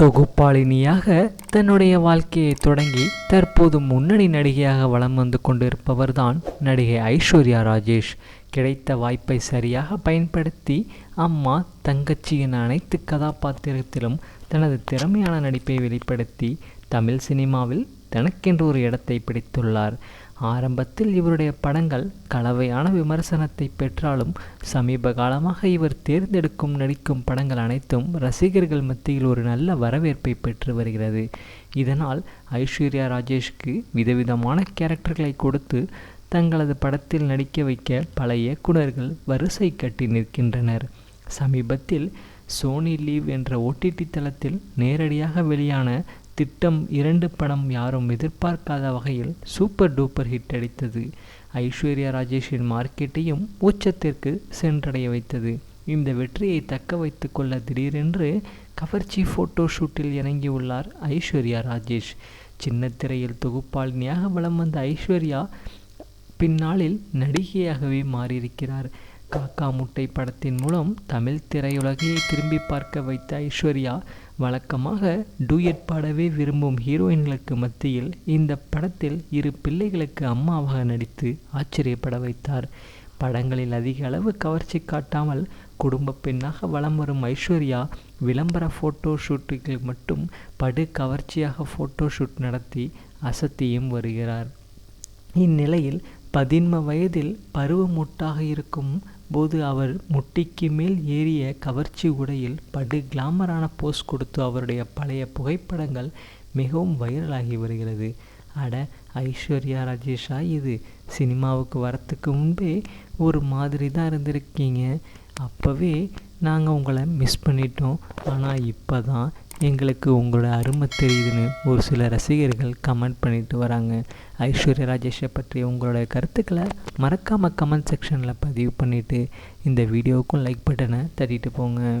தொகுப்பாளினியாக தன்னுடைய வாழ்க்கையை தொடங்கி தற்போது முன்னணி நடிகையாக வலம் வந்து கொண்டிருப்பவர்தான் நடிகை ஐஸ்வர்யா ராஜேஷ். கிடைத்த வாய்ப்பை சரியாக பயன்படுத்தி அம்மா தங்கச்சி என அனைத்து கதாபாத்திரத்திலும் தனது திறமையான நடிப்பை வெளிப்படுத்தி தமிழ் சினிமாவில் தனக்கென்று ஒரு இடத்தை பிடித்துள்ளார். ஆரம்பத்தில் இவருடைய படங்கள் கலவையான விமர்சனத்தை பெற்றாலும் சமீப காலமாக இவர் தேர்ந்தெடுக்கும் நடிக்கும் படங்கள் அனைத்தும் ரசிகர்கள் மத்தியில் ஒரு நல்ல வரவேற்பை பெற்று வருகிறது. இதனால் ஐஸ்வர்யா ராஜேஷ்க்கு விதவிதமான கேரக்டர்களை கொடுத்து தங்களது படத்தில் நடிக்க வைக்க பல இயக்குநர்கள் வரிசை கட்டி நிற்கின்றனர். சமீபத்தில் சோனி லீவ் என்ற ஓடிடி தளத்தில் நேரடியாக வெளியான திட்டம் இரண்டு படம் யாரும் எதிர்பார்க்காத வகையில் சூப்பர் டூப்பர் ஹிட் அடித்தது. ஐஸ்வர்யா ராஜேஷின் மார்க்கெட்டையும் உச்சத்திற்கு சென்றடைய வைத்தது. இந்த வெற்றியை தக்க வைத்து கொள்ள திடீரென்று கவர்ச்சி ஃபோட்டோ ஷூட்டில் இறங்கியுள்ளார் ஐஸ்வர்யா ராஜேஷ். சின்ன திரையில் தொகுப்பாளினியாக வலம் வந்த ஐஸ்வர்யா பின்னாளில் நடிகையாகவே மாறியிருக்கிறார். காக்கா முட்டை படத்தின் மூலம் தமிழ் திரையுலகையை திரும்பி பார்க்க வைத்த ஐஸ்வர்யா வழக்கமாக டூயட் பாடவே விரும்பும் ஹீரோயின்களுக்கு மத்தியில் இந்த படத்தில் இரு பிள்ளைகளுக்கு அம்மாவாக நடித்து ஆச்சரியப்பட வைத்தார். படங்களில் அதிக அளவு கவர்ச்சி காட்டாமல் குடும்ப பெண்ணாக வலம் வரும் ஐஸ்வர்யா விளம்பர ஃபோட்டோ ஷூட்டுகள் மட்டும் படு கவர்ச்சியாக ஃபோட்டோ ஷூட் நடத்தி அசத்தியும் வருகிறார். இந்நிலையில் பதின்ம வயதில் பருவமூட்டாக இருக்கும் போது அவர் முட்டிக்கு மேல் ஏறிய கவர்ச்சி உடையில் படு கிளாமரான போஸ் கொடுத்து அவருடைய பழைய புகைப்படங்கள் மிகவும் வைரலாகி வருகிறது. அட ஐஸ்வர்யா ராஜேஷா இது சினிமாவுக்கு வரத்துக்கு முன்பே ஒரு மாதிரி தான் இருந்திருக்கீங்க. அப்போவே நாங்கள் உங்களை மிஸ் பண்ணிட்டோம். ஆனால் இப்போ தான் எங்களுக்கு உங்களோட அருமை தெரியுதுன்னு ஒரு சில ரசிகர்கள் கமெண்ட் பண்ணிட்டு வராங்க. ஐஸ்வர்யா ராஜேஷை பற்றி உங்களோட கருத்துக்களை மறக்காமல் கமெண்ட் செக்ஷனில் பதிவு பண்ணிவிட்டு இந்த வீடியோவுக்கும் லைக் பட்டனை தட்டிட்டு போங்க.